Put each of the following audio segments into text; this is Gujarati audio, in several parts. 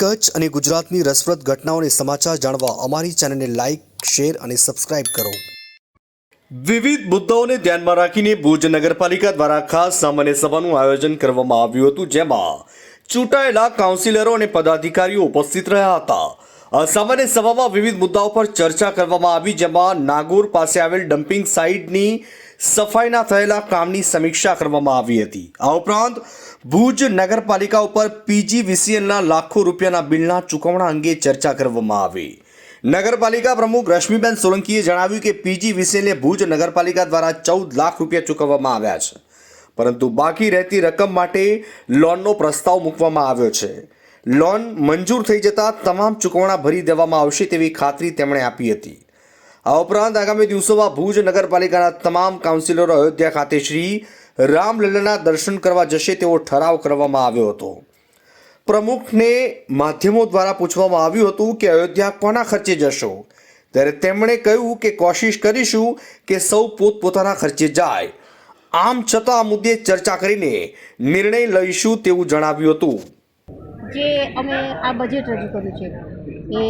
કચ્છ અને ગુજરાતની રસપ્રદ ઘટનાઓને સમાચાર જાણવા અમારી ચેનલને લાઇક શેર અને સબસ્ક્રાઇબ કરો. વિવિધ મુદ્દાઓને ધ્યાનમાં રાખીને ભુજ નગરપાલિકા દ્વારા ખાસ સામાન્ય સભાનું આયોજન કરવામાં આવ્યું હતું, જેમાં ચૂંટાયેલા કાઉન્સિલરો અને પદાધિકારીઓ ઉપસ્થિત રહ્યા હતા. સામાન્ય સભામાં વિવિધ મુદ્દાઓ પર ચર્ચા કરવામાં આવી, જેમાં નાગોર પાસે આવેલ ડમ્પિંગ સાઇટની સફાઈના થયેલા કામની સમીક્ષા કરવામાં આવી હતી. આ ઉપરાંત, ભુજ નગરપાલિકા ઉપર પીજીવીસીએલના લાખો રૂપિયાના બિલના ચૂકવણા અંગે ચર્ચા કરવામાં આવી. નગરપાલિકા પ્રમુખ રશ્મિબેન સોલંકીએ જણાવ્યું કે પીજીવીસીએલને ભુજ નગરપાલિકા દ્વારા ચૌદ લાખ રૂપિયા ચૂકવવામાં આવ્યા છે. પરંતુ બાકી રહેતી રકમ માટે લોનનો પ્રસ્તાવ મૂકવામાં આવ્યો છે. લોન મંજૂર થઈ જતાં તમામ ચૂકવણા ભરી દેવામાં આવશે તેવી ખાતરી તેમણે આપી હતી. આ ઉપરાંત આગામી દિવસોમાં ભુજ નગરપાલિકાના તમામ કાઉન્સિલરો અયોધ્યા ખાતે શ્રી રામલલ્લાના દર્શન કરવા જશે તેવો ઠરાવ કરવામાં આવ્યો હતો. પ્રમુખને માધ્યમો દ્વારા પૂછવામાં આવ્યું હતું કે અયોધ્યા કોના ખર્ચે જશો? ત્યારે તેમણે કહ્યું કે કોશિશ કરીશું કે સૌ પોતપોતાના ખર્ચે જાય. આમ છતાં આ મુદ્દે ચર્ચા કરીને નિર્ણય લઈશું તેવું જણાવ્યું હતું. જે અમે આ બજેટ રજૂ કર્યું છે, એ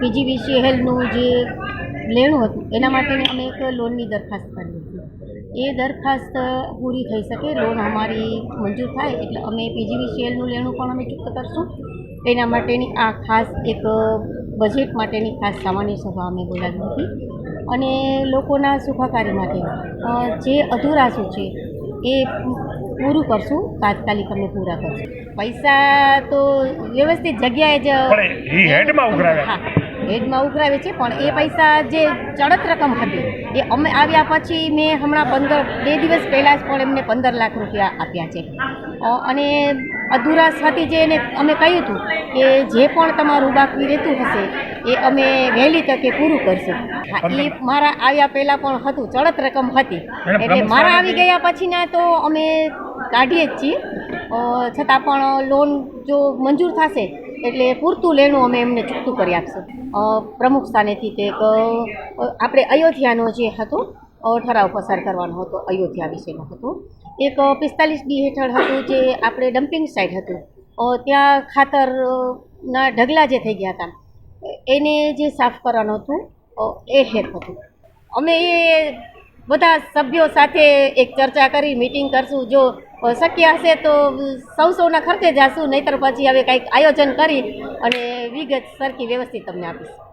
પીજીવીસીએલનું જે લેણું હતું. એના માટેની અમે એક લોનની દરખાસ્ત કરી હતી. એ દરખાસ્ત પૂરી થઈ શકે લોન અમારી મંજૂર થાય એટલે અમે પીજીવીસીએલનું લેણું પણ અમે ચૂકત કરશું. એના માટેની આ ખાસ એક બજેટ માટેની ખાસ સામાન્ય સભા અમે બોલાવી હતી. અને લોકોના સુખાકારી માટે જે અધુરાશું છે એ પૂરું કરશું તાત્કાલિક અમે પૂરા કરશું. પૈસા તો વ્યવસ્થિત જગ્યાએ જ હા હેડમાં ઉઘરાવ્યા. હેડમાં ઉઘરાવે છે પણ એ પૈસા જે ચડત રકમ હતી એ અમે આવ્યા પછી મેં હમણાં પંદર બે દિવસ પહેલાં જ પણ એમને પંદર લાખ રૂપિયા આપ્યા છે. અને અધૂરાશ હતી જે એને અમે કહ્યું હતું કે જે પણ તમારું બાકી રહેતું હશે એ અમે વહેલી તકે પૂરું કરશું. એ મારા આવ્યા પહેલાં પણ હતું ચડત રકમ હતી. એટલે મારા આવી ગયા પછીના તો અમે કાઢીએ જ છીએ. છતાં પણ લોન જો મંજૂર થશે એટલે પૂરતું લેણું અમે એમને ચૂકતું કરી આપશું. પ્રમુખ સ્થાનેથી તે આપણે અયોધ્યાનો જે હતો ઠરાવ પસાર કરવાનો હતો, અયોધ્યા વિશેનો હતો. એક પિસ્તાલીસ ડી હેઠળ હતું જે આપણે ડમ્પિંગ સાઇટ હતું. ત્યાં ખાતરના ઢગલા જે થઈ ગયા હતા, એને જે સાફ કરવાનું હતું એ હેઠ હતું. અમે એ બધા સભ્યો સાથે એક ચર્ચા કરી મિટિંગ કરશું. જો શક્ય હશે તો સૌ સૌના ખર્ચે જાશું, નહીતર પછી હવે કંઈક આયોજન કરી અને વિગત સરખી વ્યવસ્થિત તમને આપીશું.